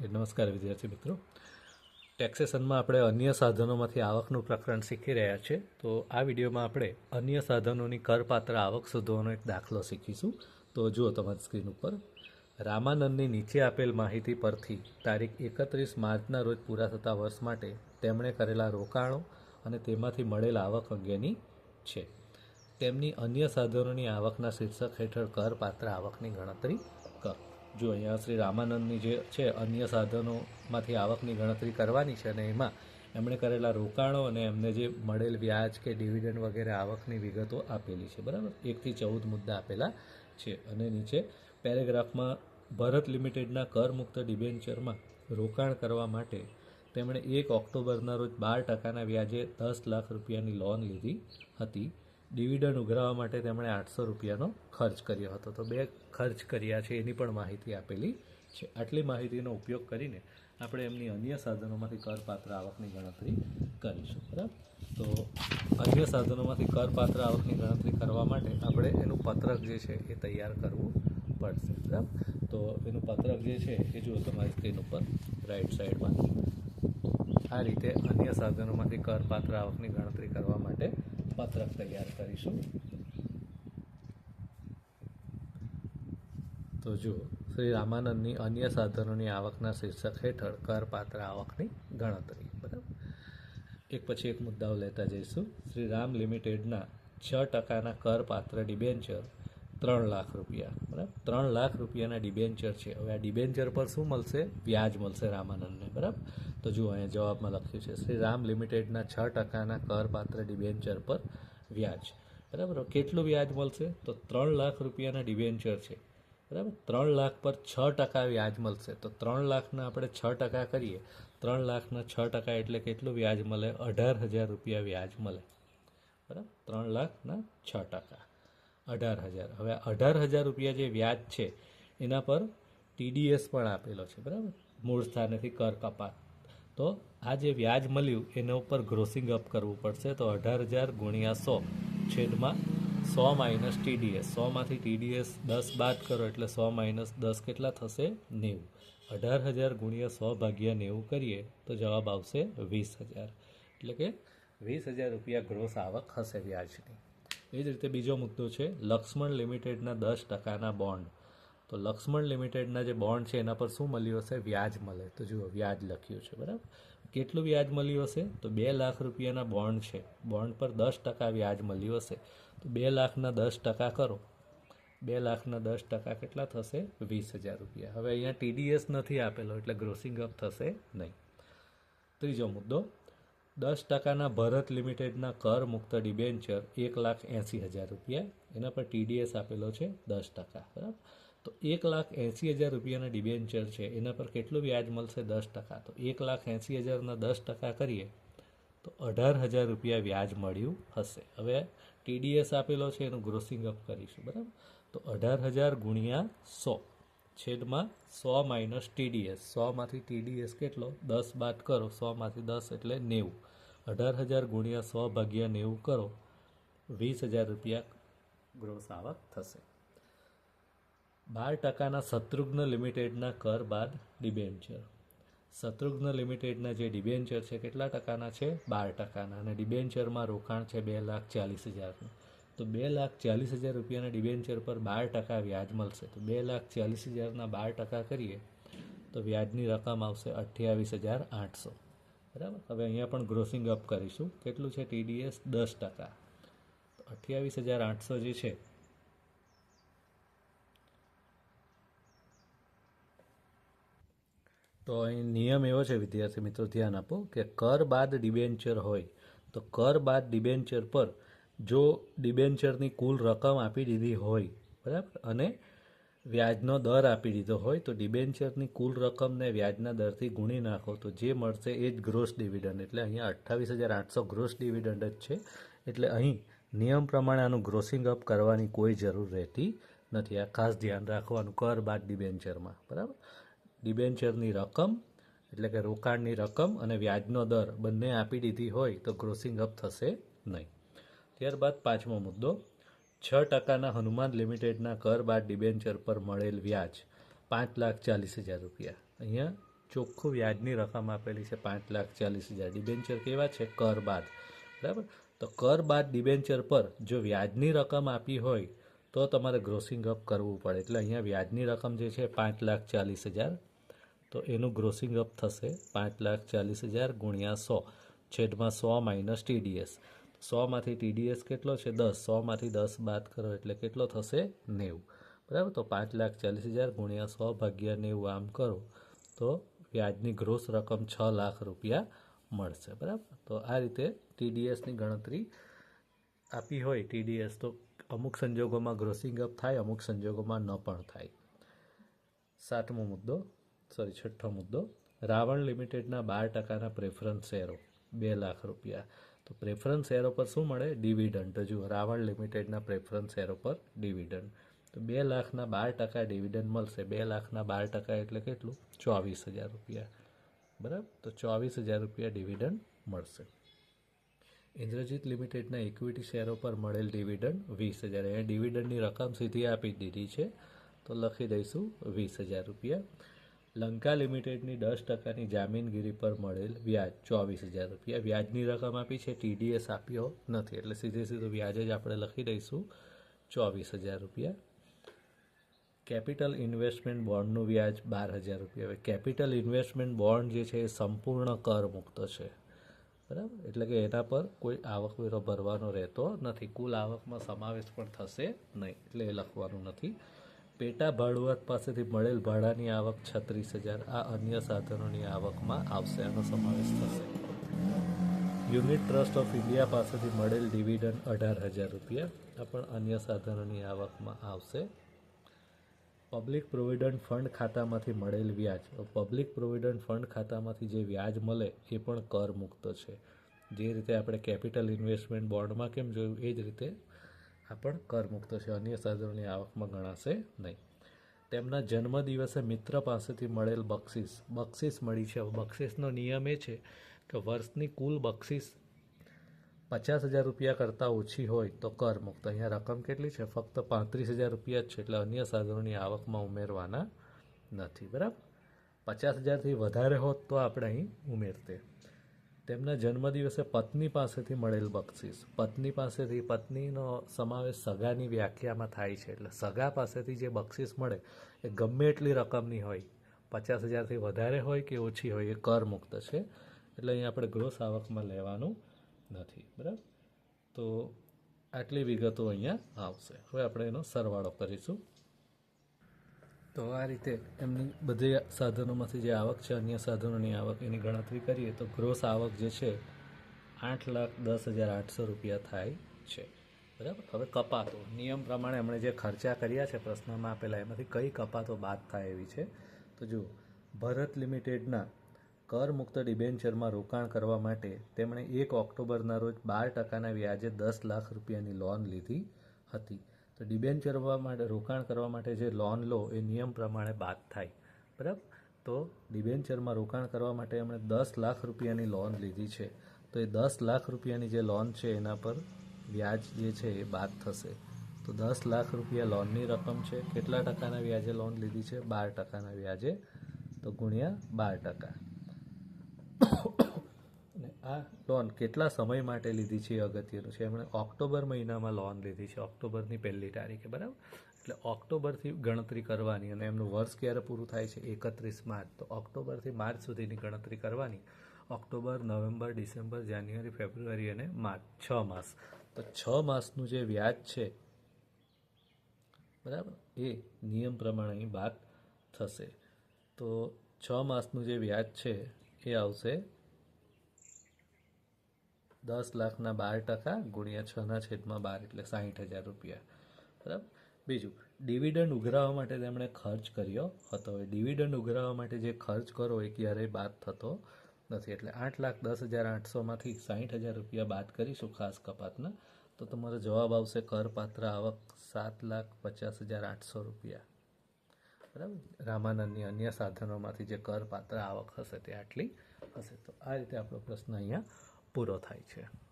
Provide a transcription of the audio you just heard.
નમસ્કાર વિદ્યાર્થી મિત્રો. ટેક્સેશનમાં આપણે અન્ય સાધનોમાંથી આવકનું પ્રકરણ શીખી રહ્યા છીએ. તો આ વિડીયોમાં આપણે અન્ય સાધનોની કરપાત્ર આવક શોધવાનો એક દાખલો શીખીશું. તો જુઓ તમારી સ્ક્રીન ઉપર. રામાનંદની નીચે આપેલ માહિતી પરથી તારીખ એકત્રીસ માર્ચના રોજ પૂરા થતા વર્ષ માટે તેમણે કરેલા રોકાણો અને તેમાંથી મળેલ આવક અંગેની છે. તેમની અન્ય સાધનોની આવકના શીર્ષક હેઠળ કરપાત્ર આવકની ગણતરી જો અહીંયા શ્રી રામાનંદની જે છે, અન્ય સાધનોમાંથી આવકની ગણતરી કરવાની છે અને એમાં એમણે કરેલા રોકાણો અને એમને જે મળેલ વ્યાજ કે ડિવિડન્ડ વગેરે આવકની વિગતો આપેલી છે, બરાબર? એકથી ચૌદ મુદ્દા આપેલા છે અને નીચે પેરેગ્રાફમાં ભરત લિમિટેડના કરમુક્ત ડિબેન્ચરમાં રોકાણ કરવા માટે તેમણે એક ઓક્ટોબરના રોજ બાર ટકાના વ્યાજે દસ લાખ રૂપિયાની લોન લીધી હતી. ડિવિડન્ડ ઉઘરાવવા માટે તેમણે આઠસો રૂપિયાનો ખર્ચ કર્યો હતો. તો બે ખર્ચ કર્યા છે, એની પણ માહિતી આપેલી છે. આટલી માહિતીનો ઉપયોગ કરીને આપણે એમની અન્ય સાધનોમાંથી કરપાત્ર આવકની ગણતરી કરીશું, બરાબર? તો અન્ય સાધનોમાંથી કરપાત્ર આવકની ગણતરી કરવા માટે આપણે એનું પત્રક જે છે એ તૈયાર કરવું પડશે, બરાબર? તો એનું પત્રક જે છે એ જુઓ તમારી સ્ક્રીન ઉપર, રાઈટ સાઈડમાં. આ રીતે અન્ય સાધનોમાંથી કરપાત્ર આવકની ગણતરી કરવા માટે પત્રક તૈયાર કરીશું. તો જુઓ, શ્રી રામાનંદની અન્ય સાધનોની આવકના શીર્ષક હેઠળ કરપાત્ર આવકની ગણતરી, બરાબર? એક પછી એક મુદ્દાઓ લેતા જઈશું. શ્રી રામ લિમિટેડના છ ટકાના કરપાત્ર ડિબેન્ચર ત્રણ લાખ રૂપિયા, બરાબર? ત્રણ લાખ રૂપિયાના ડિબેન્ચર છે. હવે આ ડિબેન્ચર પર શું મળશે? વ્યાજ મળશે રામાનંદને, બરાબર? તો જુઓ, અહીંયા જવાબમાં લખ્યું છે, શ્રી રામ લિમિટેડના છ ટકાના કરપાત્ર ડિબેન્ચર પર વ્યાજ. બરાબર? કેટલું વ્યાજ મળશે? તો ત્રણ લાખ રૂપિયાના ડિબેન્ચર છે. બરાબર? ત્રણ લાખ પર છ ટકા વ્યાજ મળશે. તો ત્રણ લાખના આપણે છ ટકા કરીએ. ત્રણ લાખના છ ટકા એટલે કેટલું વ્યાજ મળે? અઢાર હજાર રૂપિયા વ્યાજ મળે. બરાબર? ત્રણ લાખના છ ટકા. અઢાર હજાર. હવે અઢાર હજાર રૂપિયા જે વ્યાજ છે, એના પર ટીડીએસ પણ આપેલો છે, બરાબર? મૂળ સ્થાનેથી કર કપાત. તો આ જે વ્યાજ મળ્યું, એના ઉપર ગ્રોસિંગ અપ કરવું પડશે, તો અઢાર હજાર ગુણ્યા સો છેદમાં સો માઇનસ ટીડીએસ સોમાંથી ટીડીએસ દસ બાદ કરો, એટલે સો માઇનસ દસ કેટલા થશે? નેવું. અઢાર હજાર ગુણ્યા સો ભાગ્યા નેવું કરીએ, તો જવાબ આવશે વીસ હજાર. એટલે કે વીસ હજાર રૂપિયા ગ્રોસ આવક હશે વ્યાજની. એ જ રીતે બીજો મુદ્દો છે, લક્ષ્મણ લિમિટેડના દસ ટકાના બોન્ડ તો લક્ષ્મણ લિમિટેડના જે બોન્ડ છે, એના પર શું મળ્યું હશે? વ્યાજ મળે. તો જુઓ, વ્યાજ લખ્યું છે, બરાબર? કેટલું વ્યાજ મળ્યું હશે? તો બે લાખ રૂપિયાના બોન્ડ છે. બોન્ડ પર દસ ટકા વ્યાજ મળ્યું હશે. તો બે લાખના દસ ટકા કરો. બે લાખના દસ ટકા કેટલા થશે? વીસ હજાર રૂપિયા. હવે અહીંયા ટીડીએસ નથી આપેલો, એટલે ગ્રોસિંગ અપ થશે નહીં. ત્રીજો મુદ્દો દસ ટકાના ભરત લિમિટેડના કર મુક્ત ડિબેન્ચર એક લાખ એંસી હજાર રૂપિયા. એના પર ટીડીએસ આપેલો છે દસ ટકા, બરાબર? તો એક લાખ એંસી હજાર રૂપિયાના ડિબેન્ચર છે, એના પર કેટલું વ્યાજ મળશે દસ ટકા? તો એક લાખ એંસી હજારના દસ ટકા કરીએ, તો અઢાર હજાર રૂપિયા વ્યાજ મળ્યું હશે. હવે ટીડીએસ આપેલો છે, એનું ગ્રોસિંગ અપ કરીશું, બરાબર? તો અઢાર હજાર ગુણ્યા સો. છેદમાં સો માઇનસ ટીડીએસ. સોમાંથી ટીડીએસ કેટલો? દસ બાદ કરો. સોમાંથી દસ એટલે નેવું. અઢાર હજાર ગુણ્યા સો ભાગ્યા નેવું કરો. વીસ હજાર રૂપિયા ગ્રોસ આવક થશે. બાર ટકાના શત્રુઘ્ન લિમિટેડના કર બાદ ડિબેન્ચર શત્રુઘ્ન લિમિટેડના જે ડિબેન્ચર છે, કેટલા ટકાના છે? બાર ટકાના. અને ડિબેન્ચરમાં રોકાણ છે બે લાખ ચાલીસ હજારનું. તો બે લાખ ચાલીસ હજાર રૂપિયાના ડિબેન્ચર પર બાર ટકા વ્યાજ મળશે. તો બે લાખ ચાલીસ હજારના બાર ટકા કરીએ, તો વ્યાજની રકમ આવશે અઠ્યાવીસ હજાર આઠસો. બરાબર? હવે અહીંયા પણ ગ્રોસિંગ અપ કરીશું. કેટલું છે? ટીડીએસ દસ ટકા. તો અઠ્યાવીસ હજાર આઠસો જે છે, તો અહીં નિયમ એવો છે વિદ્યાર્થી મિત્રો, ધ્યાન આપો કે કર બાદ ડિબેન્ચર હોય, તો કર બાદ ડિબેન્ચર પર જો ડિબેન્ચરની કુલ રકમ આપી દીધી હોય, બરાબર? અને વ્યાજનો દર આપી દીધો હોય, તો ડિબેન્ચરની કુલ રકમને વ્યાજના દરથી ગુણી નાખો, તો જે મળશે એ જ ગ્રોસ ડિવિડન્ડ એટલે અહીંયા અઠ્ઠાવીસ હજાર આઠસો ગ્રોસ ડિવિડન્ડ જ છે. એટલે અહીં નિયમ પ્રમાણે આનું ગ્રોસિંગ અપ કરવાની કોઈ જરૂર રહેતી નથી. આ ખાસ ધ્યાન રાખવાનું કર બાદ ડિબેન્ચરમાં, બરાબર? ડિબેન્ચરની રકમ, એટલે કે રોકાણની રકમ અને વ્યાજનો દર બંને આપી દીધી હોય, તો ગ્રોસિંગ અપ થશે નહીં. ત્યારબાદ પાંચમો મુદ્દો, છ ટકાના હનુમાન લિમિટેડના કર બાદ ડિબેન્ચર પર મળેલ વ્યાજ પાંચ લાખ ચાલીસ હજાર રૂપિયા. અહીંયા ચોખ્ખું વ્યાજની રકમ આપેલી છે, પાંચ લાખ ચાલીસ હજાર. ડિબેન્ચર કેવા છે? કર બાદ. બરાબર? તો કર બાદ ડિબેન્ચર પર જો વ્યાજની રકમ આપી હોય, તો તમારે ગ્રોસિંગ અપ કરવું પડે. એટલે અહીંયા વ્યાજની રકમ જે છે, પાંચ લાખ ચાલીસ હજાર. તો એનું ગ્રોસિંગ અપ થશે પાંચ લાખ ચાલીસ હજાર ગુણ્યા સો. છેદમાં સો માઇનસ ટીડીએસ સોમાંથી ટીડીએસ કેટલો છે? દસ. સોમાંથી દસ બાદ કરો એટલે કેટલો થશે? નેવું. બરાબર? તો પાંચ લાખ ચાલીસ હજાર ગુણ્યા સો ભાગ્યા નેવું આમ કરો તો વ્યાજની ગ્રોસ રકમ છ લાખ રૂપિયા મળશે. બરાબર? તો આ રીતે ટીડીએસની ગણતરી આપી હોય. ટીડીએસ તો અમુક સંજોગોમાં ગ્રોસિંગ અપ થાય, અમુક સંજોગોમાં ન પણ થાય. સાતમો મુદ્દો સોરી છઠ્ઠો મુદ્દો. રાવણ લિમિટેડના બાર ટકાના પ્રેફરન્સ શેરો, બે લાખ રૂપિયા. તો પ્રેફરન્સ શેરો પર શું મળે? ડિવિડન્ડ તો જુઓ, રાવણ લિમિટેડના પ્રેફરન્સ શેરો પર ડિવિડન્ડ તો બે લાખના બાર ટકા ડિવિડન્ડ મળશે. બે લાખના બાર ટકા એટલે કેટલું? ચોવીસ હજાર રૂપિયા. બરાબર? તો ચોવીસ હજાર રૂપિયા ડિવિડન્ડ મળશે. ઇન્દ્રજીત લિમિટેડના ઇક્વિટી શેરો પર મળેલ ડિવિડન્ડ વીસ હજાર. અહીંયા ડિવિડન્ડની રકમ સીધી આપી દીધી છે. તો લખી દઈશું વીસ હજાર રૂપિયા. લંકા લિમિટેડની દસ ટકાની જામીનગીરી પર મળેલ વ્યાજ, ચોવીસ હજાર રૂપિયા. વ્યાજની રકમ આપી છે, ટીડીએસ આપ્યો નથી. એટલે સીધે સીધું વ્યાજ જ આપણે લખી દઈશું. ચોવીસ હજાર રૂપિયા. કેપિટલ ઇન્વેસ્ટમેન્ટ બોન્ડનું વ્યાજ બાર હજાર રૂપિયા. હવે કેપિટલ ઇન્વેસ્ટમેન્ટ બોન્ડ જે છે એ સંપૂર્ણ કર મુક્ત છે. બરાબર? એટલે કે એના પર કોઈ આવકવેરો ભરવાનો રહેતો નથી. કુલ આવકમાં સમાવેશ પણ થશે નહીં. એટલે એ લખવાનું નથી. પેટા ભાડુઆત પાસેથી મળેલ ભાડાની આવક છત્રીસ હજાર. આ અન્ય સાધનોની આવકમાં આવશે. આનો સમાવેશ થશે. યુનિટ ટ્રસ્ટ ઓફ ઇન્ડિયા પાસેથી મળેલ ડિવિડન્ડ અઢાર હજાર રૂપિયા. આ પણ અન્ય સાધનોની આવકમાં આવશે. પબ્લિક પ્રોવિડન્ટ ફંડ ખાતામાંથી મળેલ વ્યાજ. પબ્લિક પ્રોવિડન્ટ ફંડ ખાતામાંથી જે વ્યાજ મળે એ પણ કર મુક્ત છે. જે રીતે આપણે કેપિટલ ઇન્વેસ્ટમેન્ટ બોન્ડમાં કેમ જોયું, એ જ રીતે આ પણ કર મુક્ત છે. અન્ય સાધનોની આવકમાં ગણાશે નહીં. તેમના જન્મદિવસે મિત્ર પાસેથી મળેલ બક્ષિસ. બક્ષિસ મળી છે. બક્ષિસનો નિયમ એ છે કે વર્ષની કુલ બક્ષિસ પચાસ હજાર રૂપિયા કરતાં ઓછી હોય તો કર મુક્ત. અહીંયા રકમ કેટલી છે? ફક્ત પાંત્રીસ હજાર રૂપિયા જ છે એટલે અન્ય સાધનોની આવકમાં ઉમેરવાના નથી. બરાબર? પચાસ હજારથી વધારે હોત તો આપણે અહીં ઉમેરતે. તેમના જન્મદિવસે પત્ની પાસેથી મળેલ બક્ષિસ. પત્ની પાસેથી પત્નીનો સમાવેશ સગાની વ્યાખ્યામાં થાય છે. એટલે સગા પાસેથી જે બક્ષિસ મળે, એ ગમે એટલી રકમની હોય, પચાસ હજારથી વધારે હોય કે ઓછી હોય, એ કર મુક્ત છે. એટલે અહીં આપણે ગ્રોસ આવકમાં લેવાનું નથી, બરાબર? તો આટલી વિગતો અહીંયા આવશે. હવે આપણે એનો સરવાળો કરીશું. તો આ રીતે એમની બધી સાધનોમાંથી જે આવક છે, અન્ય સાધનોની આવક, એની ગણતરી કરીએ તો ગ્રોસ આવક જે છે, આઠ લાખ દસ હજાર આઠસો રૂપિયા થાય છે. બરાબર? હવે કપાતો. નિયમ પ્રમાણે એમણે જે ખર્ચા કર્યા છે, પ્રશ્નમાં આપેલા, એમાંથી કઈ કપાતો બાદ થાય એવી છે? તો જુઓ, ભરત લિમિટેડના કરમુક્ત ડિબેન્ચરમાં રોકાણ કરવા માટે તેમણે એક ઓક્ટોબરના રોજ બાર ટકાના વ્યાજે દસ લાખ રૂપિયાની લોન લીધી હતી. તો ડિબેન્ચરવા માટે, રોકાણ કરવા માટે જે લોન લો, એ નિયમ પ્રમાણે બાદ થાય. બરાબર? તો ડિબેન્ચરમાં રોકાણ કરવા માટે એમણે દસ લાખ રૂપિયાની લોન લીધી છે. તો એ દસ લાખ રૂપિયાની જે લોન છે, એના પર વ્યાજ જે છે, એ બાદ થશે. તો દસ લાખ રૂપિયા લોનની રકમ છે. કેટલા ટકાના વ્યાજે લોન લીધી છે? બાર ટકાના વ્યાજે. તો ગુણ્યા બાર ટકા. આ લોન કેટલા સમય માટે લીધી છે એ અગત્યનું છે? એમણે ઓક્ટોબર મહિનામાં લોન લીધી છે, ઓક્ટોબરની પહેલી તારીખે, બરાબર? એટલે ઓક્ટોબરથી ગણતરી કરવાની અને એમનું વર્ષ ક્યારે પૂરું થાય છે? એકત્રીસ માર્ચ. તો ઓક્ટોબરથી માર્ચ સુધીની ગણતરી કરવાની. ઓક્ટોબર, નવેમ્બર, ડિસેમ્બર, જાન્યુઆરી, ફેબ્રુઆરી અને માર્ચ. છ માસ. તો છ માસનું જે વ્યાજ છે, બરાબર? એ નિયમ પ્રમાણે અહીં બાદ થશે. તો છ માસનું જે વ્યાજ છે, એ આવશે દસ લાખના બાર ટકા ગુણ્યા છના છેદમાં બાર એટલે સાહીઠ હજાર રૂપિયા. બરાબર? બીજું, ડિવિડન્ડ ઉઘરાવવા માટે તેમણે ખર્ચ કર્યો હતો. એ ડિવિડન્ડ ઉઘરાવવા માટે જે ખર્ચ કરો એ ક્યારેય બાદ થતો નથી. એટલે આઠ લાખ દસ હજાર આઠસોમાંથી સાહીઠ હજાર રૂપિયા બાદ કરીશું ખાસ કપાતના, તો તમારો જવાબ આવશે કરપાત્ર આવક સાત લાખ પચાસ હજાર આઠસો રૂપિયા. બરાબર? રામાનંદની અન્ય સાધનોમાંથી જે કરપાત્ર આવક હશે તે આટલી હશે. તો આ રીતે આપણો પ્રશ્ન અહીંયા પૂરો થાય છે.